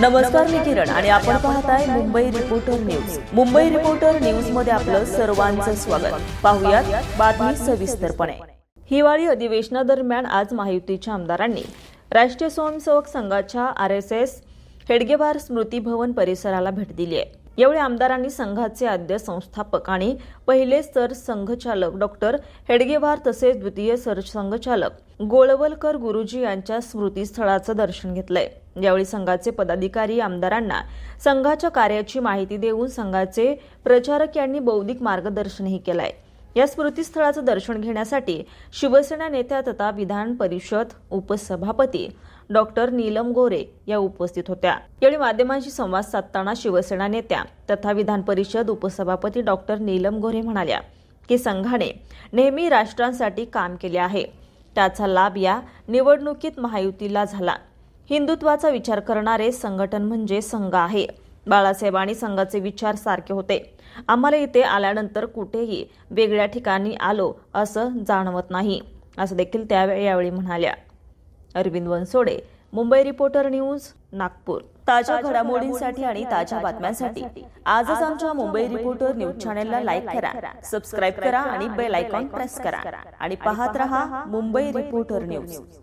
नमस्कार मी किरण आणि आपण पाहताय Mumbai reporter news Mumbai reporter न्यूजमध्ये आपलं सर्वांचं स्वागत. पाहुयात बातमी सविस्तरपणे. हिवाळी अधिवेशनादरम्यान आज महायुतीच्या आमदारांनी राष्ट्रीय स्वयंसेवक संघाच्या R S S Hedgewar Smruti Bhavan परिसराला भेट दिली आहे. यावेळी आमदारांनी संघाचे आद्य संस्थापक आणि पहिले सरसंघचालक डॉक्टर हेडगेवार तसेच द्वितीय सरसंघचालक गोळवलकर गुरुजी यांच्या स्मृतीस्थळाचं दर्शन घेतलंय. यावेळी संघाचे पदाधिकारी आमदारांना संघाच्या कार्याची माहिती देऊन संघाचे प्रचारक यांनी बौद्धिक मार्गदर्शनही केलंय. या स्मृतीस्थळाचं दर्शन घेण्यासाठी शिवसेना नेत्या तथा विधान परिषद उपसभापती डॉक्टर नीलम गोरे या उपस्थित होत्या. यावेळी माध्यमांशी संवाद साधताना शिवसेना नेत्या तथा विधान परिषद उपसभापती डॉक्टर नीलम गोरे म्हणाल्या की संघाने नेहमी राष्ट्रांसाठी काम केले आहे. त्याचा लाभ या निवडणुकीत महायुतीला झाला. हिंदुत्वाचा विचार करणारे संघटन म्हणजे संघ आहे. बाळासाहेब आणि संघाचे विचार सारखे होते. आम्हाला इथे आल्यानंतर कुठेही वेगळ्या ठिकाणी आलो असं जाणवत नाही असं देखील त्या यावेळी म्हणाल्या. Arvind Vansode Mumbai reporter news Nagpur. ताज्या घडामोडींसाठी आणि ताज्या बातम्यांसाठी आजच आमच्या मुंबई रिपोर्टर न्यूज चॅनलला लाईक करा सबस्क्राईब करा आणि बेल आयकॉन प्रेस करा. आणि पाहत रहा मुंबई रिपोर्टर न्यूज.